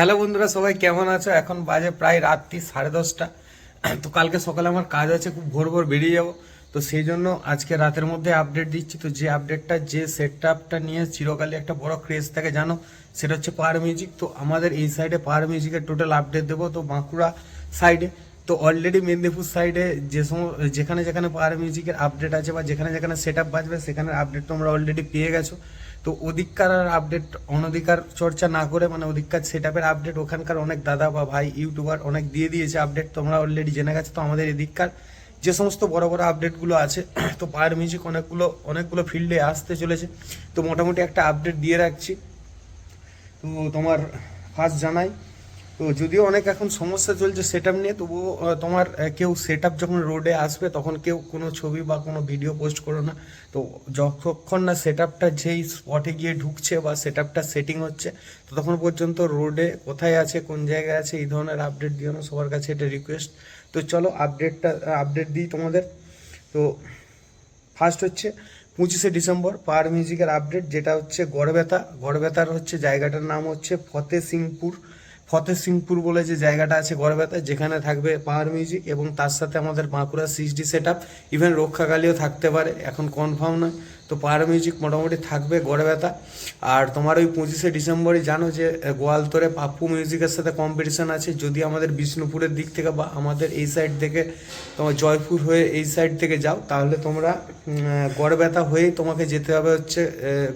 Hello বন্ধুরা, সবাই কেমন আছো? এখন বাজে প্রায় রাত্রি সাড়ে দশটা। তো কালকে সকালে আমার কাজ আছে, খুব ভোর ভোর বেরিয়ে যাব। তো সেই জন্য আজকে রাতের মধ্যে আপডেট দিচ্ছি। তো যে আপডেটটা যে সেট আপটা নিয়ে চিরকালই একটা বড় ক্রেজ থাকে, জানো? সেটা হচ্ছে পাওয়ার মিউজিক তো আমাদের এই সাইডে পাওয়ার মিউজিকের টোটাল আপডেট দেবো। তো বাঁকুড়া সাইডে তো অলরেডি মেদিনীপুর সাইডে যে সম, যেখানে যেখানে পাওয়ার মিউজিকের আপডেট আছে বা যেখানে যেখানে সেট আপ বাজবে সেখানে আপডেট তোমরা অলরেডি পেয়ে গেছো। তো অধিকার আর আপডেট অনধিকার চর্চা না করে মানে ওদিককার সেট আপের আপডেট ওখানকার অনেক দাদা বা ভাই ইউটিউবার অনেক দিয়ে দিয়েছে আপডেট তোমরা অলরেডি জেনে গেছো, তো আমাদের এদিককার যে সমস্ত বড় বড় আপডেটগুলো আছে, তো পার মিউজিক অনেকগুলো অনেকগুলো ফিল্ডে আসতে চলেছে। তো মোটামুটি একটা আপডেট দিয়ে রাখছি। তো তোমার ফার্স্ট জানাই। তো যদিও অনেক এখন সমস্যা চলছে সেট নিয়ে, তবুও তোমার কেউ সেট যখন রোডে আসবে, তখন কেউ কোনো ছবি বা কোনো ভিডিও পোস্ট করো না। তো যতক্ষণ না সেট যেই স্পটে গিয়ে ঢুকছে বা সেট সেটিং হচ্ছে ততক্ষণ পর্যন্ত রোডে কোথায় আছে, কোন জায়গায় আছে, এই ধরনের আপডেট দিও না, সবার কাছে এটা রিকোয়েস্ট তো চলো আপডেটটা আপডেট দিই তোমাদের। তো ফার্স্ট হচ্ছে পঁচিশে ডিসেম্বর, পাওয়ার মিউজিকের আপডেট যেটা হচ্ছে গড়বেতা। গড়বেতার হচ্ছে জায়গাটার নাম হচ্ছে ফতে সিংপুর। ফতে সিংপুর বলে যে জায়গাটা আছে গড়বেতায়, যেখানে থাকবে পাওয়ার মিউজিক এবং তার সাথে আমাদের বাঁকুড়া সিক্সডি সেট আপ ইভেন রক্ষাকালীও থাকতে পারে, এখন কনফার্ম নয়। তো পাওয়ার মিউজিক মোটামুটি থাকবে গড়ে ব্যথা। আর তোমার ওই পঁচিশে ডিসেম্বরই জানো যে গোয়ালতরে পাপ্পু মিউজিকের সাথে কম্পিটিশান আছে। যদি আমাদের বিষ্ণুপুরের দিক থেকে বা আমাদের এই সাইড থেকে তোমার জয়পুর হয়ে এই সাইড থেকে যাও তাহলে তোমরা উম, ব্যথা হয়েই তোমাকে যেতে হবে হচ্ছে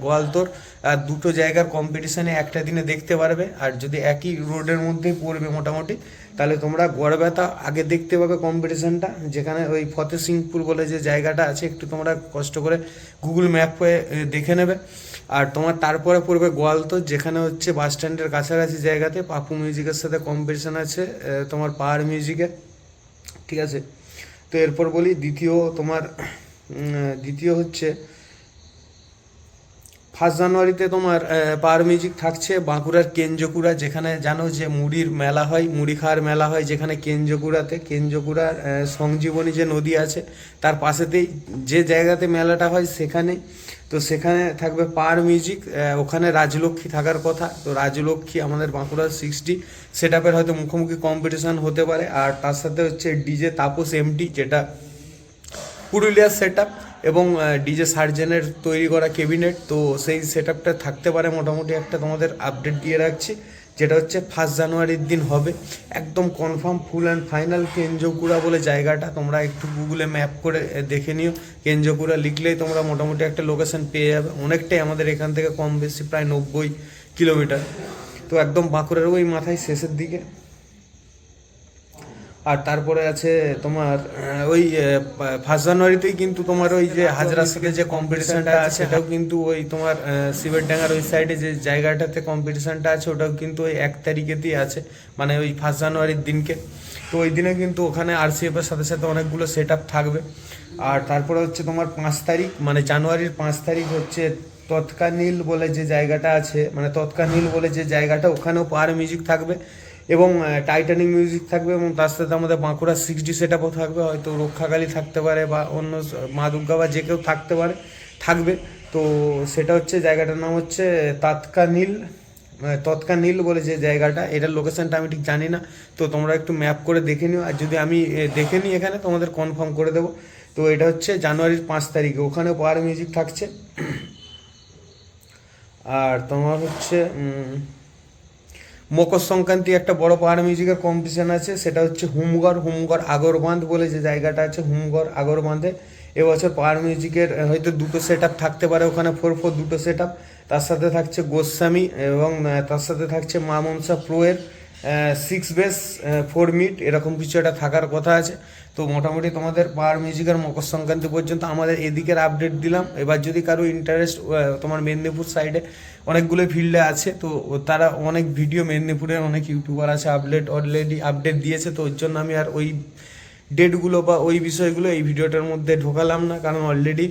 গোয়ালতোর। আর দুটো জায়গার কম্পিটিশানে একটা দিনে দেখতে পারবে। আর যদি একই রোডের মধ্যেই পড়বে মোটামুটি তাহলে তোমরা গড় ব্যথা আগে দেখতে পাবে কম্পিটিশানটা যেখানে ওই ফতে সিংপুর বলে যে জায়গাটা আছে একটু তোমরা কষ্ট করে গুগল ম্যাপ হয়ে দেখে নেবে। আর তোমার তারপরে পড়বে গোয়ালতো, যেখানে হচ্ছে বাস স্ট্যান্ডের কাছাকাছি জায়গাতে পাপু মিউজিকের সাথে কম্পিটিশান আছে তোমার পাহাড় মিউজিকে ঠিক আছে? তো এরপর বলি, দ্বিতীয় তোমার দ্বিতীয় হচ্ছে ফার্স্ট জানুয়ারিতে তোমার পাওয়ার মিউজিক থাকছে বাঁকুড়ার কেঞ্জকুড়া যেখানে জানো যে মুড়ির মেলা হয় মুড়ি খাওয়ার মেলা হয় যেখানে কেঞ্জকুড়াতে কেঞ্জকুড়ার আহ, সঞ্জীবনী যে নদী আছে তার পাশেতেই যে জায়গাতে মেলাটা হয় সেখানে তো সেখানে থাকবে পার মিউজিক ওখানে রাজলক্ষ্মী থাকার কথা। তো রাজলক্ষ্মী আমাদের বাঁকুড়ার সিক্সটি সেট আপের হয়তো মুখোমুখি কম্পিটিশান হতে পারে। আর তার সাথে হচ্ছে ডিজে তাপস এমটি যেটা পুরুলিয়ার সেট এবং ডিজে সার্জেনের তৈরি করা ক্যাবিনেট, তো সেই সেট থাকতে পারে মোটামুটি একটা তোমাদের আপডেট দিয়ে রাখছি, যেটা হচ্ছে ফার্স্ট জানুয়ারির দিন হবে। একদম কনফার্ম ফুল অ্যান্ড ফাইনাল কেঞ্জকুড়া বলে জায়গাটা তোমরা একটু গুগলে ম্যাপ করে দেখে নিও। কেঞ্জকুড়া লিখলেই তোমরা মোটামুটি একটা লোকেশন পেয়ে যাবে। অনেকটাই আমাদের এখান থেকে কম বেশি প্রায় নব্বই কিলোমিটার। তো একদম বাঁকুড়ার ওই মাথায় শেষের দিকে। আর তারপরে আছে তোমার ওই ফার্স্ট জানুয়ারিতেই কিন্তু তোমার ওই যে হাজরা সাথে যে কম্পিটিশনটা আছে, সেটাও কিন্তু ওই তোমার শিবের ডাঙ্গার ওই সাইডে যে জায়গাটাতে কম্পিটিশনটা আছে, ওটাও কিন্তু ওই এক তারিখেতেই আছে মানে ওই ফার্স্ট জানুয়ারির দিনকে। তো ওই দিনে কিন্তু ওখানে আরসিএফ এর সাথে সাথে অনেকগুলো সেট আপ থাকবে। আর তারপরে হচ্ছে তোমার পাঁচ তারিখ মানে জানুয়ারির পাঁচ তারিখ হচ্ছে তৎকানীল বলে যে জায়গাটা আছে মানে তৎকানীল বলে যে জায়গাটা, ওখানেও পাওয়ার মিউজিক থাকবে। এবং টাইটানিক মিউজিক থাকবে এবং তার সাথে আমাদের বাঁকুড়া সিক্স ডি সেট থাকবে। হয়তো রক্ষাকালী থাকতে পারে বা অন্য মা দুর্গা বা যে কেউ থাকতে পারে থাকবে। তো সেটা হচ্ছে জায়গাটার নাম হচ্ছে তাৎকানীল আহ, তৎকানীল বলে যে জায়গাটা এটার লোকেশনটা আমি ঠিক জানি না। তো তোমরা একটু ম্যাপ করে দেখে নিও। আর যদি আমি দেখে নিই এখানে তোমাদের কনফার্ম করে দেবো। তো এটা হচ্ছে জানুয়ারির পাঁচ তারিখে। ওখানে পাওয়ার মিউজিক থাকছে। আর তোমার হচ্ছে মকর সংক্রান্তি একটা বড় পাহাড় মিউজিকের কম্পিটিশন আছে, সেটা হচ্ছে হুমগড় হুমগড় আগরবাঁধ বলে যে জায়গাটা আছে, হুমগড় আগরবাঁধে। এবছর পাহাড় মিউজিকের হয়তো দুটো সেট থাকতে পারে ওখানে ফোর ফোর দুটো সেট আপ তার সাথে থাকছে গোস্বামী এবং তার সাথে থাকছে মা মনসা প্রো এর। সিক্স বেস ফোর মিট এরকম কিছু একটা থাকার কথা আছে। তো মোটামুটি তোমাদের পাওয়ার মিউজিকের মকর সংক্রান্তি পর্যন্ত আমাদের এদিকের আপডেট দিলাম। এবার যদি কারও ইন্টারেস্ট তোমার মেদিনীপুর সাইডে অনেকগুলো ফিল্ডে আছে, তো তারা অনেক ভিডিও মেদিনীপুরের অনেক ইউটিউবার আছে আপডেট অলরেডি আপডেট দিয়েছে। তো ওর জন্য আমি আর ওই ডেটগুলো বা ওই বিষয়গুলো এই ভিডিওটার মধ্যে ঢোকালাম না, কারণ অলরেডি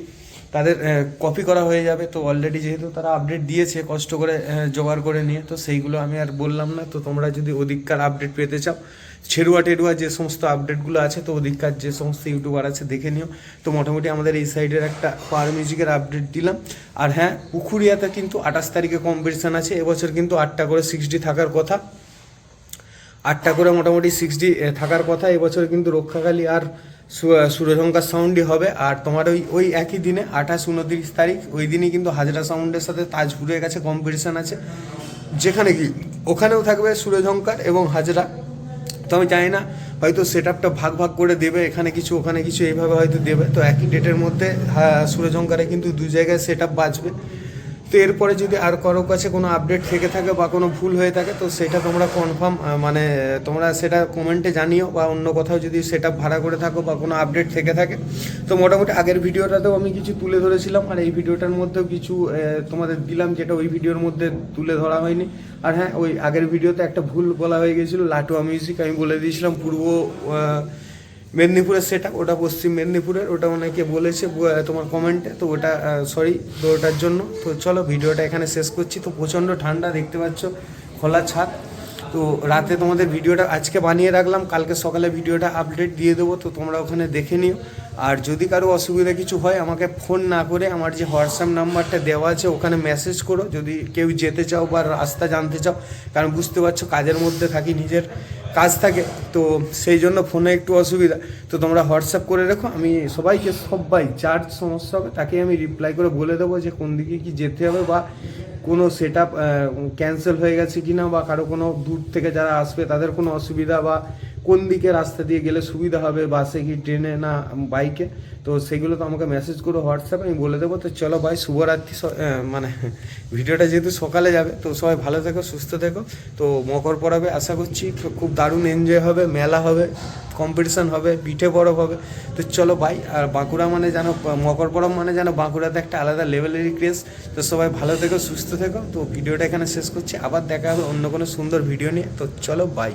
তাদের কপি করা হয়ে যাবে। তো অলরেডি যেহেতু তারা আপডেট দিয়েছে, কষ্ট করে জোগাড় করে নিয়ে, তো সেইগুলো আমি আর বললাম না। তো তোমরা যদি ওদিককার আপডেট পেতে চাও, ছেড়ুয়া টেরুয়া যে সমস্ত আপডেটগুলো আছে, তো ওদিককার যে সমস্ত ইউটিউবার আছে, দেখে নিও। তো মোটামুটি আমাদের এই সাইডের একটা পাওয়ার মিউজিকের আপডেট দিলাম। আর হ্যাঁ পুকুরিয়াতে কিন্তু আঠাশ তারিখে কম্পিটিশান আছে। এবছর কিন্তু আটটা করে সিক্সটি থাকার কথা। আটটা করে মোটামুটি সিক্সটি থাকার কথা। এবছর কিন্তু রক্ষাকালী আর সু- সাউন্ডই হবে। আর তোমার ওই ওই একই দিনে আঠাশ উনত্রিশ তারিখ ওই দিনই কিন্তু হাজরা সাউন্ডের সাথে তাজপুরের কাছে কম্পিটিশান আছে। যেখানে কি ওখানেও থাকবে সুরজঙ্কার এবং হাজরা। তো আমি জানি না হয়তো সেট আপটা ভাগ ভাগ করে দেবে এখানে কিছু ওখানে কিছু এইভাবে হয়তো দেবে। তো একই ডেটের মধ্যে হ্যাঁ, সুরজঙ্কারে কিন্তু দু জায়গায় সেট আপ বাজবে। তো এরপরে যদি আর কারও কাছে কোনো আপডেট থেকে থাকে বা কোনো ভুল হয়ে থাকে, তো সেটা তোমরা কনফার্ম মানে তোমরা সেটা কমেন্টে জানিও বা অন্য কোথাও যদি সেটা ভাড়া করে থাকো বা কোনো আপডেট থেকে থাকে। তো মোটামুটি আগের ভিডিওটাতেও আমি কিছু তুলে ধরেছিলাম আর এই ভিডিওটার মধ্যেও কিছু তোমাদের দিলাম যেটা ওই ভিডিওর মধ্যে তুলে ধরা হয়নি। আর হ্যাঁ ওই আগের ভিডিওতে একটা ভুল বলা হয়ে গেছিল, লাটুয়া মিউজিক আমি বলে দিয়েছিলাম, পূর্ব মেদিনীপুরের সেটা ওটা পশ্চিম মেদিনীপুরের, ওটা অনেকে বলেছে তোমার কমেন্টে তো ওটা সরি তো ওটার জন্য। তো চলো, ভিডিওটা এখানে শেষ করছি। তো প্রচণ্ড ঠান্ডা, দেখতে পাচ্ছ, খোলা ছাদ। তো রাতে তোমাদের ভিডিওটা আজকে বানিয়ে রাখলাম। কালকে সকালে ভিডিওটা আপডেট দিয়ে দেবো, তো তোমরা ওখানে দেখে নিও। আর যদি কারও অসুবিধা কিছু হয়, আমাকে ফোন না করে, আমার যে হোয়াটসঅ্যাপ নাম্বারটা দেওয়া আছে, ওখানে মেসেজ করো। যদি কেউ যেতে চাও বা রাস্তা জানতে চাও, কারণ বুঝতে পারছ, কাজের মধ্যে থাকি নিজের। কাজ থাকে, তো সেই জন্য ফোনে একটু অসুবিধা। তো তোমরা হোয়াটসঅ্যাপ করে রেখো, আমি সবাইকে সবাই যার সমস্যা হবে তাকে আমি রিপ্লাই করে বলে দেবো যে কোন দিকে কি যেতে হবে বা কোনো সেট আপ ক্যান্সেল হয়ে গেছে কি না বা কারও কোনো দূর থেকে যারা আসবে তাদের কোনো অসুবিধা বা কোন দিকে রাস্তা দিয়ে গেলে সুবিধা হবে বাসে কি, ট্রেনে না বাইকে? তো সেগুলো তো আমাকে মেসেজ করো হোয়াটসঅ্যাপে, আমি বলে দেবো। তো চলো ভাই, শুভরাত্রি মানে ভিডিওটা যেহেতু সকালে যাবে, তো সবাই ভালো থেকো, সুস্থ থেকো। তো মকর পড়াবে আশা করছি খুব দারুণ এনজয় হবে, মেলা হবে কম্পিটিশন হবে, পিঠে বরফ হবে। তো চলো ভাই, আর বাঁকুড়া মানে যেন, মকর পরব মানে যেন বাঁকুড়াতে একটা আলাদা লেভেলেরই ক্রেজ তো সবাই ভালো থেকো, সুস্থ থেকো। তো ভিডিওটা এখানে শেষ করছি। আবার দেখা হবে অন্য কোনো সুন্দর ভিডিও নিয়ে। তো চলো বাই